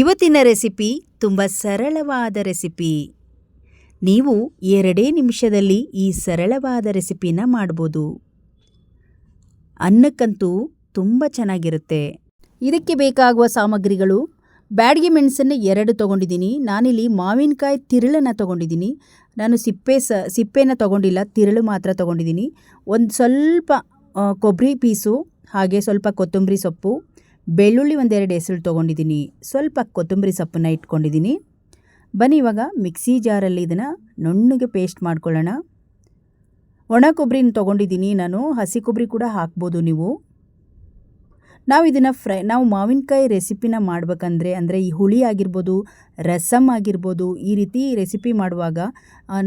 ಇವತ್ತಿನ ರೆಸಿಪಿ ತುಂಬ ಸರಳವಾದ ರೆಸಿಪಿ. ನೀವು ಎರಡೇ ನಿಮಿಷದಲ್ಲಿ ಈ ಸರಳವಾದ ರೆಸಿಪಿನ ಮಾಡ್ಬೋದು. ಅನ್ನಕ್ಕಂತೂ ತುಂಬ ಚೆನ್ನಾಗಿರುತ್ತೆ. ಇದಕ್ಕೆ ಬೇಕಾಗುವ ಸಾಮಗ್ರಿಗಳು, ಬ್ಯಾಡಿಗೆ ಮೆಣಸನ್ನು ಎರಡು ತೊಗೊಂಡಿದ್ದೀನಿ. ನಾನಿಲ್ಲಿ ಮಾವಿನಕಾಯಿ ತಿರುಳನ್ನು ತೊಗೊಂಡಿದ್ದೀನಿ. ನಾನು ಸಿಪ್ಪೆ ಸ, ಸಿಪ್ಪೆನ ತೊಗೊಂಡಿಲ್ಲ, ತಿರುಳು ಮಾತ್ರ ತೊಗೊಂಡಿದ್ದೀನಿ. ಒಂದು ಸ್ವಲ್ಪ ಕೊಬ್ಬರಿ ಪೀಸು, ಹಾಗೆ ಸ್ವಲ್ಪ ಕೊತ್ತಂಬರಿ ಸೊಪ್ಪು ಬೆಳ್ಳುಳ್ಳಿ ಒಂದೆರಡು ಹೆಸರು ತೊಗೊಂಡಿದ್ದೀನಿ. ಸ್ವಲ್ಪ ಕೊತ್ತಂಬರಿ ಸೊಪ್ಪನ್ನು ಇಟ್ಕೊಂಡಿದ್ದೀನಿ. ಬನ್ನಿ ಇವಾಗ ಮಿಕ್ಸಿ ಜಾರಲ್ಲಿ ಇದನ್ನು ನುಣ್ಣಗೆ ಪೇಸ್ಟ್ ಮಾಡ್ಕೊಳ್ಳೋಣ. ಒಣ ಕೊಬ್ಬರಿನ ತೊಗೊಂಡಿದ್ದೀನಿ ನಾನು. ಹಸಿ ಕೊಬ್ಬರಿ ಕೂಡ ಹಾಕ್ಬೋದು ನೀವು. ನಾವು ಇದನ್ನು ಫ್ರೈ, ನಾವು ಮಾವಿನಕಾಯಿ ರೆಸಿಪಿನ ಮಾಡಬೇಕಂದ್ರೆ, ಅಂದರೆ ಈ ಹುಳಿ ಆಗಿರ್ಬೋದು ರಸಮ್ ಆಗಿರ್ಬೋದು, ಈ ರೀತಿ ರೆಸಿಪಿ ಮಾಡುವಾಗ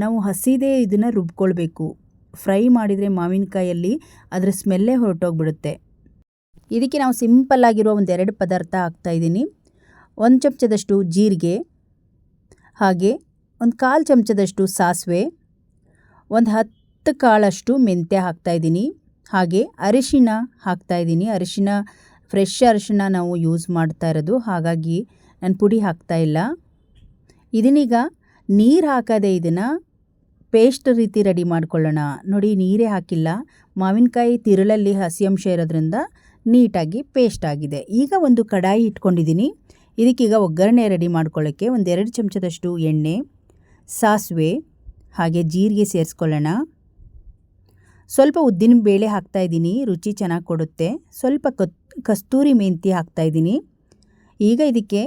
ನಾವು ಹಸಿದೇ ಇದನ್ನು ರುಬ್ಕೊಳ್ಬೇಕು. ಫ್ರೈ ಮಾಡಿದರೆ ಮಾವಿನಕಾಯಲ್ಲಿ ಅದರ ಸ್ಮೆಲ್ಲೇ ಹೊರಟೋಗ್ಬಿಡುತ್ತೆ. ಇದಕ್ಕೆ ನಾವು ಸಿಂಪಲ್ ಆಗಿರೋ ಎರಡು ಪದಾರ್ಥ ಹಾಕ್ತಾ ಇದ್ದೀನಿ. ಒಂದು ಚಮಚದಷ್ಟು ಜೀರಿಗೆ, ಹಾಗೆ ಒಂದು ಕಾಲು ಚಮಚದಷ್ಟು ಸಾಸಿವೆ, ಒಂದು ಹತ್ತು ಕಾಳಷ್ಟು ಮೆಂತ್ಯ ಹಾಕ್ತಾಯಿದ್ದೀನಿ ಹಾಗೆ ಅರಿಶಿನ ಹಾಕ್ತಾಯಿದ್ದೀನಿ ಅರಿಶಿನ, ಫ್ರೆಶ್ ಅರಿಶಿನ ನಾವು ಯೂಸ್ ಮಾಡ್ತಾ ಇರೋದು, ಹಾಗಾಗಿ ನಾನು ಪುಡಿ ಹಾಕ್ತಾ ಇಲ್ಲ. ಇದನ್ನೀಗ ನೀರು ಹಾಕದೆ ಇದನ್ನು ಪೇಸ್ಟ್ ರೀತಿ ರೆಡಿ ಮಾಡ್ಕೊಳ್ಳೋಣ. ನೋಡಿ, ನೀರೇ ಹಾಕಿಲ್ಲ. ಮಾವಿನಕಾಯಿ ತಿರುಳಲ್ಲಿ ಹಸಿ ಅಂಶ ಇರೋದ್ರಿಂದ ನೀಟಾಗಿ ಪೇಸ್ಟ್ ಆಗಿದೆ. ಈಗ ಒಂದು ಕಡಾಯಿ ಇಟ್ಕೊಂಡಿದ್ದೀನಿ. ಇದಕ್ಕೀಗ ಒಗ್ಗರಣೆ ರೆಡಿ ಮಾಡ್ಕೊಳ್ಳೋಕ್ಕೆ ಒಂದೆರಡು ಚಮಚದಷ್ಟು ಎಣ್ಣೆ, ಸಾಸಿವೆ, ಹಾಗೆ ಜೀರಿಗೆ ಸೇರಿಸ್ಕೊಳ್ಳೋಣ. ಸ್ವಲ್ಪ ಉದ್ದಿನ ಬೇಳೆ ಹಾಕ್ತಾಯಿದ್ದೀನಿ ರುಚಿ ಚೆನ್ನಾಗಿ ಕೊಡುತ್ತೆ. ಸ್ವಲ್ಪ ಕತ್, ಕಸ್ತೂರಿ ಮೆಂತಿ ಹಾಕ್ತಾಯಿದ್ದೀನಿ ಈಗ ಇದಕ್ಕೆ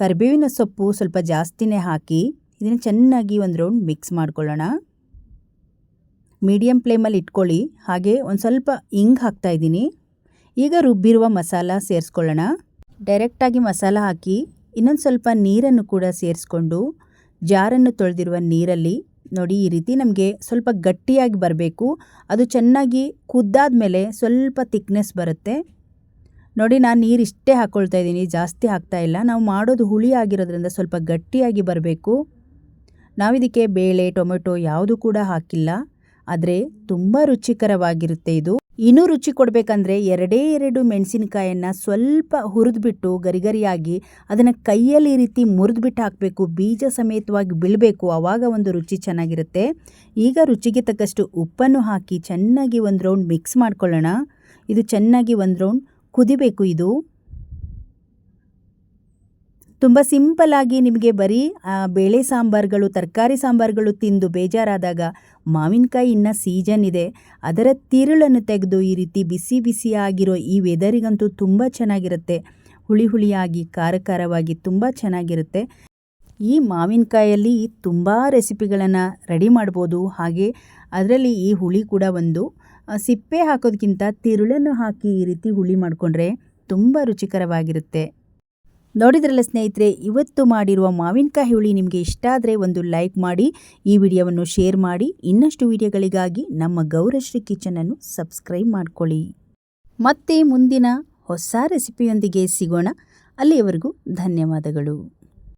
ಕರಿಬೇವಿನ ಸೊಪ್ಪು ಸ್ವಲ್ಪ ಜಾಸ್ತಿನೇ ಹಾಕಿ, ಇದನ್ನು ಚೆನ್ನಾಗಿ ಒಂದು ರೌಂಡ್ ಮಿಕ್ಸ್ ಮಾಡ್ಕೊಳ್ಳೋಣ. ಮೀಡಿಯಮ್ ಫ್ಲೇಮಲ್ಲಿ ಇಟ್ಕೊಳ್ಳಿ. ಹಾಗೆ ಒಂದು ಸ್ವಲ್ಪ ಇಂಗ್ ಹಾಕ್ತಾಯಿದ್ದೀನಿ ಈಗ ರುಬ್ಬಿರುವ ಮಸಾಲ ಸೇರಿಸ್ಕೊಳ್ಳೋಣ. ಡೈರೆಕ್ಟಾಗಿ ಮಸಾಲ ಹಾಕಿ ಇನ್ನೊಂದು ಸ್ವಲ್ಪ ನೀರನ್ನು ಕೂಡ ಸೇರಿಸ್ಕೊಂಡು ಜಾರನ್ನು ತೊಳೆದಿರುವ ನೀರಲ್ಲಿ ನೋಡಿ ಈ ರೀತಿ ನಮಗೆ ಸ್ವಲ್ಪ ಗಟ್ಟಿಯಾಗಿ ಬರಬೇಕು. ಅದು ಚೆನ್ನಾಗಿ ಕುದ್ದಾದ ಮೇಲೆ ಸ್ವಲ್ಪ ತಿಕ್ನೆಸ್ ಬರುತ್ತೆ. ನೋಡಿ ನಾನು ನೀರು ಇಷ್ಟೇ ಹಾಕ್ಕೊಳ್ತಾ ಇದ್ದೀನಿ, ಜಾಸ್ತಿ ಹಾಕ್ತಾ ಇಲ್ಲ. ನಾವು ಮಾಡೋದು ಹುಳಿ ಆಗಿರೋದ್ರಿಂದ ಸ್ವಲ್ಪ ಗಟ್ಟಿಯಾಗಿ ಬರಬೇಕು. ನಾವಿದಕ್ಕೆ ಬೇಳೆ, ಟೊಮೆಟೊ ಯಾವುದು ಕೂಡ ಹಾಕಿಲ್ಲ. ಆದರೆ ತುಂಬ ರುಚಿಕರವಾಗಿರುತ್ತೆ ಇದು. ಇನ್ನೂ ರುಚಿ ಕೊಡಬೇಕಂದ್ರೆ ಎರಡೇ ಎರಡು ಮೆಣಸಿನಕಾಯನ್ನು ಸ್ವಲ್ಪ ಹುರಿದ್ಬಿಟ್ಟು ಗರಿಗರಿಯಾಗಿ ಅದನ್ನು ಕೈಯಲ್ಲಿ ಈ ರೀತಿ ಮುರಿದ್ಬಿಟ್ಟು ಹಾಕಬೇಕು. ಬೀಜ ಸಮೇತವಾಗಿ ಬೀಳಬೇಕು. ಆವಾಗ ಒಂದು ರುಚಿ ಚೆನ್ನಾಗಿರುತ್ತೆ. ಈಗ ರುಚಿಗೆ ತಕ್ಕಷ್ಟು ಉಪ್ಪನ್ನು ಹಾಕಿ ಚೆನ್ನಾಗಿ ಒಂದು ರೌಂಡ್ ಮಿಕ್ಸ್ ಮಾಡ್ಕೊಳ್ಳೋಣ. ಇದು ಚೆನ್ನಾಗಿ ಒಂದು ರೌಂಡ್ ಕುದಿಬೇಕು ಇದು. ತುಂಬ ಸಿಂಪಲ್ಲಾಗಿ ನಿಮಗೆ ಬರೀ ಬೇಳೆ ಸಾಂಬಾರುಗಳು, ತರಕಾರಿ ಸಾಂಬಾರುಗಳು ತಿಂದು ಬೇಜಾರಾದಾಗ ಮಾವಿನಕಾಯಿ ಇನ್ನು ಸೀಜನ್ ಇದೆ. ಅದರ ತಿರುಳನ್ನು ತೆಗೆದು ಈ ರೀತಿ ಬಿಸಿ ಬಿಸಿಯಾಗಿರೋ ಈ ವೆದರಿಗಂತೂ ತುಂಬ ಚೆನ್ನಾಗಿರುತ್ತೆ. ಹುಳಿ ಹುಳಿಯಾಗಿ ಖಾರ ಖಾರವಾಗಿ ತುಂಬ ಚೆನ್ನಾಗಿರುತ್ತೆ. ಈ ಮಾವಿನಕಾಯಲ್ಲಿ ತುಂಬ ರೆಸಿಪಿಗಳನ್ನು ರೆಡಿ ಮಾಡ್ಬೋದು. ಹಾಗೆ ಅದರಲ್ಲಿ ಈ ಹುಳಿ ಕೂಡ ಒಂದು ಸಿಪ್ಪೆ ಹಾಕೋದಕ್ಕಿಂತ ತಿರುಳನ್ನು ಹಾಕಿ ಈ ರೀತಿ ಹುಳಿ ಮಾಡಿಕೊಂಡ್ರೆ ತುಂಬ ರುಚಿಕರವಾಗಿರುತ್ತೆ. ನೋಡಿದ್ರಲ್ಲ ಸ್ನೇಹಿತರೆ, ಇವತ್ತು ಮಾಡಿರುವ ಮಾವಿನಕಾಯಿ ಹುಳಿ ನಿಮಗೆ ಇಷ್ಟ ಆದರೆ ಒಂದು ಲೈಕ್ ಮಾಡಿ, ಈ ವಿಡಿಯೋವನ್ನು ಶೇರ್ ಮಾಡಿ, ಇನ್ನಷ್ಟು ವಿಡಿಯೋಗಳಿಗಾಗಿ ನಮ್ಮ ಗೌರಶ್ರೀ ಕಿಚನನ್ನು ಸಬ್ಸ್ಕ್ರೈಬ್ ಮಾಡಿಕೊಳ್ಳಿ. ಮತ್ತೆ ಮುಂದಿನ ಹೊಸ ರೆಸಿಪಿಯೊಂದಿಗೆ ಸಿಗೋಣ. ಅಲ್ಲಿಯವರೆಗೂ ಧನ್ಯವಾದಗಳು.